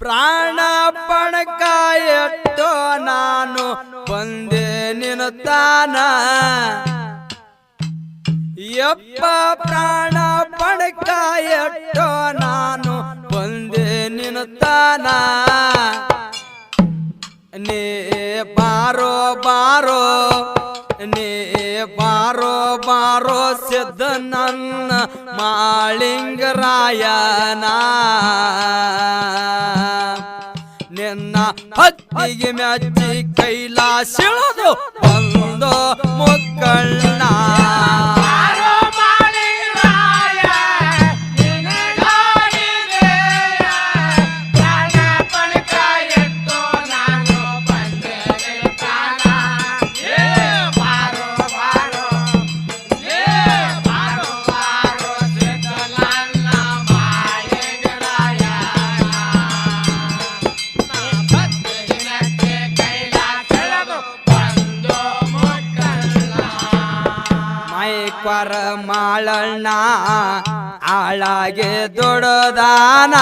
ಪ್ರಾಣ ಪಣಕ ನಾನು ಬಂದೆ ನಿನತಾನ ಯಪ್ಪ ಪ್ರಾಣ ಪಣಕ ನಾನು ಬಂದೆ ನಿನತಾನ ನೇ ಬಾರೋ ಬಾರೋ, ನೇ ಬಾರೋ ಬಾರೋ ಸಿದ್ಧ ನನ್ನ ಮಾಳಿಂಗರಾಯನಾ. ನಿನ್ನ ಹತ್ತಿಗೆ ಮೆಚ್ಚಿ ಕೈಲಾಸಿಳದು ಬಂದು ಮುಕ್ಕಣ್ಣ ಮೈಕ್ವರ ಮಾಳಣ್ಣ ಆಳಾಗೆ ದೊಡದಾನ.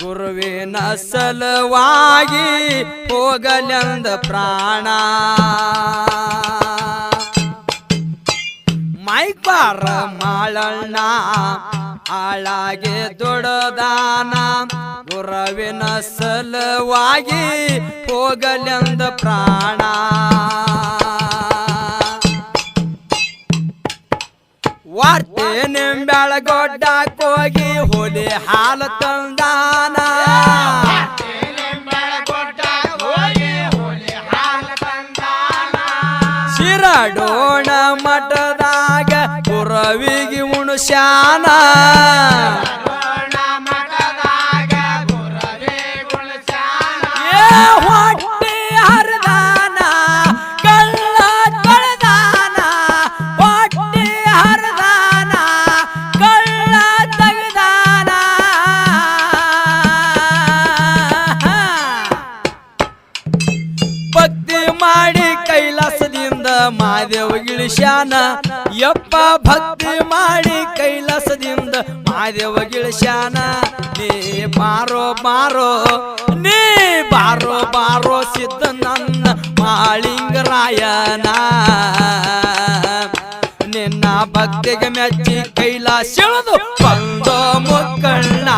ಗುರುವಿನ ಸಲುವಾಗಿ ಹೋಗಲೆಂದ ಪ್ರಾಣ. ಮೈಕ್ವಾರ ಮಾಳಣ್ಣ ಆಳಾಗೆ ದೊಡದಾನ, ಗುರವಿನ ಸಲುವಾಗಿ ಹೋಗಲೆಂದ ಪ್ರಾಣ. ವಾರ್ತೆ ನಿಂಬೆಳಗೊಡ್ಡ ಹೋಗಿ ಹೊಲಿ ಹಾಲು ತಂದಾನ. ಶಿರಡೋಣ ತೆಗೆದಾನ. ಭಕ್ತಿ ಮಾಡಿ ಕೈಲಾಸದಿಂದ ಮಾದೇವ ಗಿಳಿಶಾನ ಯಪ್ಪ ಭಕ್ತ ಮಾದೇವ ಗಿಳಿಸ್ಯಾನ ನೀ ಬಾರೋ ಬಾರೋ, ನೀ ಬಾರೋ ಬಾರೋ ಸಿದ್ದ ನನ್ನ ಮಾಳಿಂಗರಾಯನ. ನಿನ್ನ ಭಕ್ತಿಗೆ ಮೆಚ್ಚಿ ಕೈಲಾಸ ಬಂದೋ ಮುಕ್ಕಣ್ಣ.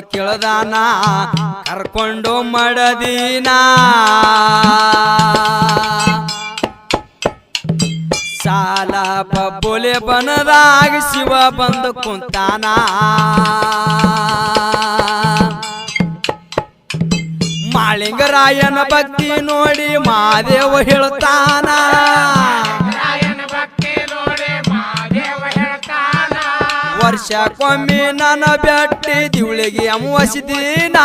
ಕೇಳದಾನ ಕರ್ಕೊಂಡು ಮಡದೀನ. ಸಾಲ ಬಬ್ಬುಲೆ ಬನದಾಗ ಶಿವ ಬಂದು ಕುಂತಾನ. ಮಾಳಿಂಗರಾಯನ ಭಕ್ತಿ ನೋಡಿ ಮಾದೇವ ಹೇಳ್ತಾನ. ವರ್ಷಕ್ಕೊಮ್ಮೆ ನನ್ನ ಬೆಟ್ಟಿ ದಿವಳಿಗೆ ಅಮವಸಿದೀನ.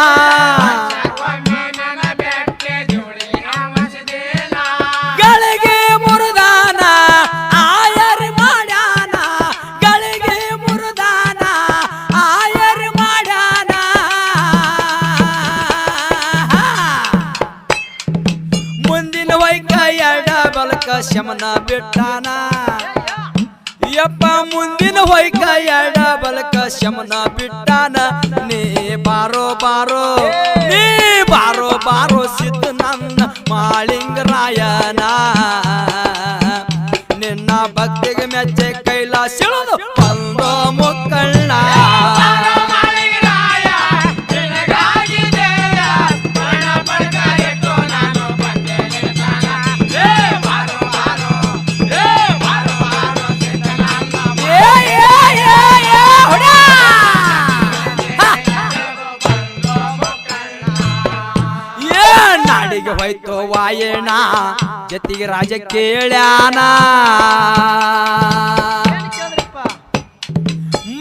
ಗಳಿಗೆ ಮುರುದಾನ, ಆಯರ್ ಮಾಡ್ಯಾನ. ಗಳಿಗೆ ಮುರುದಾನ, ಆಯರ್ ಮಾಡ್ಯಾನ. ಮುಂದಿನ ವೈಕ ಎಡ ಬಲಕ ಶಮನ ಬಿಟ್ಟಾನ ಯಪ್ಪ ಮುಂದಿನ ಹೊಯ್ಕ ಎಡ ಬಲಕ ಶಮನ ಬಿಟ್ಟಾನ. ನೀ ಬಾರೋ ಬಾರೋ, ನೀ ಬಾರೋ ಬಾರೋ ಸಿದ್ಧ ನನ್ನ ಮಾಳಿಂಗರಾಯನ ನಿನ್ನ ಭಕ್ತಿಗೆ ಮೆಚ್ಚೆ ಕೈಲಾಸಿಳದು ಹೋಯ್ತು ವಾಯಣ ಜತಿಗೆ ರಾಜ ಕೇಳ್ಯಾನ.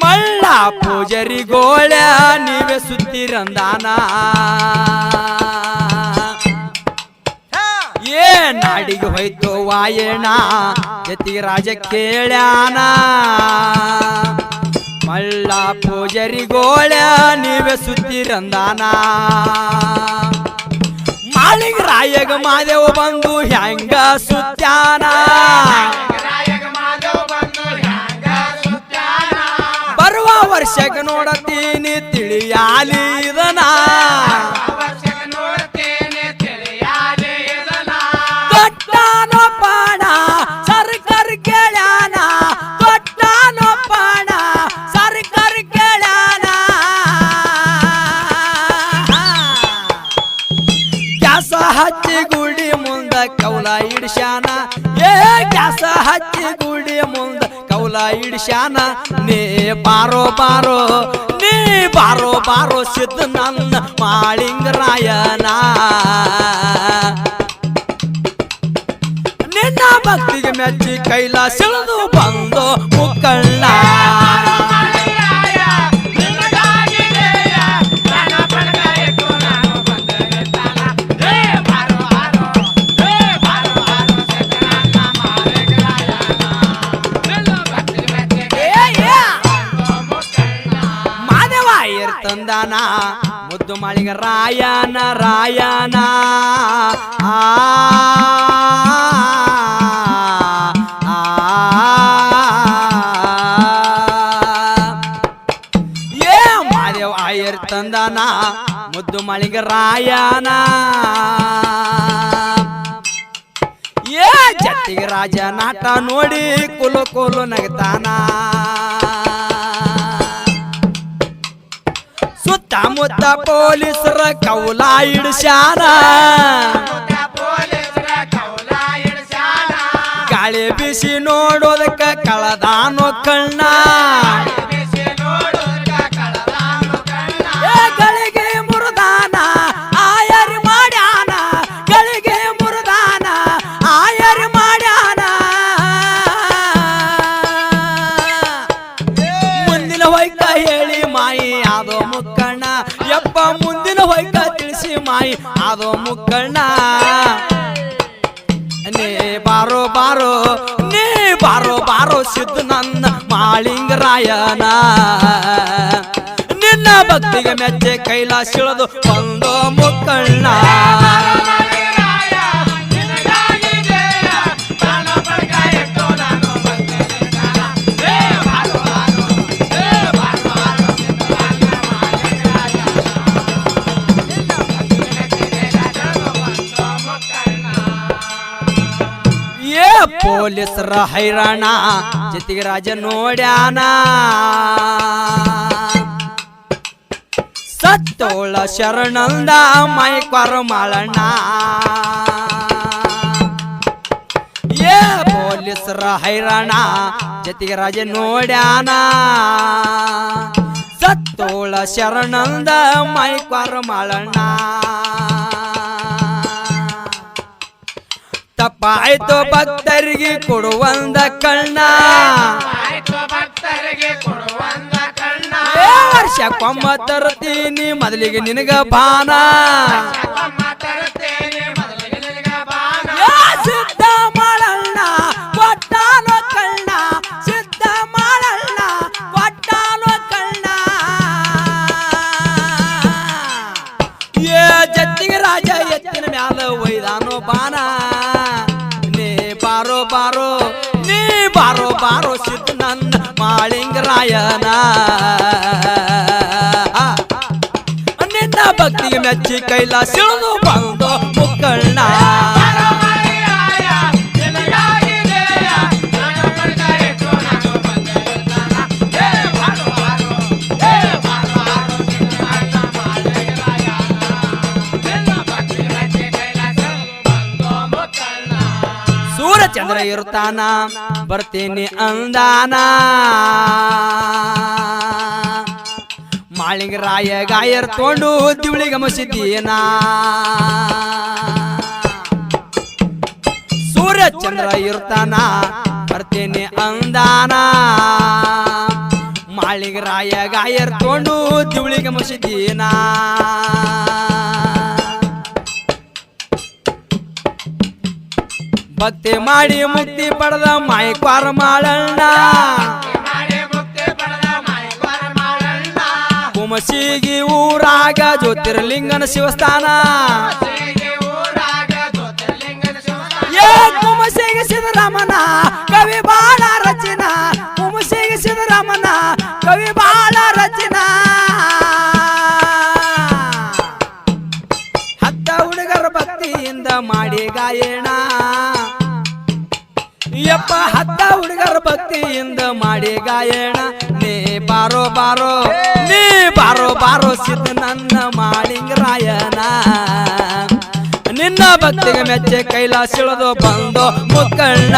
ಮಳ್ಳ ಪೂಜೆ ಪೂಜರಿ ಗೋಳ ನೀವೇ ಸುತ್ತಿರಂದಾನ ಏ ಹೋಯ್ತು ವಾಯಣ ಜತಿಗೆ ರಾಜ ಕೇಳ್ಯಾನ. ಮಳ್ಳ ಪೂಜರಿ ಗೋಳ ನೀವೇ ಸುತ್ತಿರಂದಾನ ಮಾಳಿಂಗ ರಾಯಗ ಮಾದೇವ ಬಂದು ಹೆಂಗ ಸುತ್ತಾನ ಬರುವ ವರ್ಷಕ್ಕೆ ನೋಡತೀನಿ ತಿಳಿಯಾಲಿ ಹಚ್ಚಿ ಗುಡಿ ಮುಂದ ಕೌಲ ಇಡ್ಶ್ಯಾನ ನೀ ಬಾರೋ ಬಾರೋ, ನೀ ಬಾರೋ ಬಾರೋ ಸಿದ್ಧ ನನ್ನ ಮಾಳಿಂಗರಾಯನ ನಿನ್ನ ಭಕ್ತಿಗೆ ಮೆಚ್ಚಿ ಕೈಲಾಸಿಳಿದು ಬಂದು ಮುಕ್ಕಳ್ಳ. ಇರ್ತಂದಾನ ಮುದ್ದು ಮಾಳಿಗ ರಾಯನ ರಾಯನ. ಆ ಏ, ಮಾದೇವ ಆಯರ್ ತಂದಾನ. ಮುದ್ದು ಮಾಳಿಗ ರಾಯನ. ಏ ರಾಜ ನಾಟ ನೋಡಿ ಕುಲು ಕುಲು ನಗತಾನ. ಸುತ್ತಮುತ್ತ ಪೊಲೀಸರ ಕೌಲ ಇಡ್ಸ್ಯಾನ. ಗಾಳಿ ಬಿಸಿ ನೋಡೋದಕ್ಕ ಕಳದಾನೋ ಕಣ್ಣ. ಬಾರೋ ನೀ ಬಾರೋ ಬಾರೋ ಸಿದ್ಧ ನನ್ನ ಮಾಳಿಂಗರಾಯನ ನಿನ್ನ ಭಕ್ತಿಗೆ ಮೆಚ್ಚೆ ಕೈಲಾಸಿಳದು ಬಂದೋ ಮುಕ್ಕಣ್ಣ ಪೊಲೀಸರ ಹೈರಾಣ, ಜೊತೆಗೆ ರಾಜ ನೋಡ್ಯಾನ. ಸತ್ತೋಳ ಶರಣಂದ ಮೈಕ್ವಾರ ಮಾಳಣ್ಣ. ಏ ಪೊಲೀಸರ ಹೈರಾಣ, ಜೊತೆಗೆ ರಾಜ ನೋಡ್ಯಾನ. ಸತ್ತೋಳ ಶರಣಂದ ಮೈಕ್ವಾರ ಮಾಳಣ್ಣ. ತಪ್ಪಾಯ್ತು ಭಕ್ತರಿಗೆ ಕೊಡುವಂದ ಕಣ್ಣ. ಏ ವರ್ಷಕ್ಕೊಮ್ಮ ತರ್ತೀನಿ ಮೊದಲಿಗೆ ನಿನಗ ಬಾನ ಮಾಳಿಂಗರಾಯನ ನಿನ್ನ ಭಕ್ತಿಗೆ ಮೆಚ್ಚಿ ಕೈಲಾಸ ಇಳಿದು ಬಂದು ಮುಕ್ಕಣ್ಣ ಸೂರ್ಯಚಂದ್ರ ಇರುತ್ತಾನ ಬರ್ತೀನಿ ಅಂದಾನ. ಮಾಳಿಂಗ ರಾಯ ಗಾಯರ್ ತೊಂಡು ದಿವಳಿಗ ಮಸಿದ್ದೀನ. ಸೂರ್ಯಚಂದ್ರ ಇರ್ತಾನ ಬರ್ತೀನಿ ಅಂದಾನ. ಮಾಳಿಗೆ ರಾಯ ಗಾಯರ್ ತೊಂಡು ದಿವಳಿಗೆ ಮುಸಿದೀನ ಭಕ್ತಿ ಮಾಡಿ ಮುಕ್ತಿ ಪಡೆದ ಮಾಯಕ್ವಾರ ಮಾಡಣ್ಣ ಕುಮಸಿಗಿ ಊರಾಗ ಜ್ಯೋತಿರ್ಲಿಂಗನ ಶಿವಸ್ಥಾನ. ಏ ಸಿದ್ದರಾಮನ ಕವಿ ಬಾಳ ರಚನ. ಕುಮಸಿಗೆ ಸಿದ್ದರಾಮನ ಕವಿ ಬಾಳ ರಚನ. ಹತ್ತ ಹುಡುಗರ ಭಕ್ತಿಯಿಂದ ಮಾಡಿ ಗಾಯಣ ಯಪ್ಪ, ಹತ್ತ ಹುಡುಗರ ಭಕ್ತಿಯಿಂದ ಮಾಡಿ ಗಾಯಣ. ನೀ ಬಾರೋ ಬಾರೋ. ನೀ ಬಾರೋ ಬಾರೋ ಸಿದ್ಧ ನನ್ನ ಮಾಳಿಂಗರಾಯನ ನಿನ್ನ ಭಕ್ತಿಗೆ ಮೆಚ್ಚೆ ಕೈಲಾಸಿಳದು ಬಂದು ಮುಕ್ಕಣ್ಣ.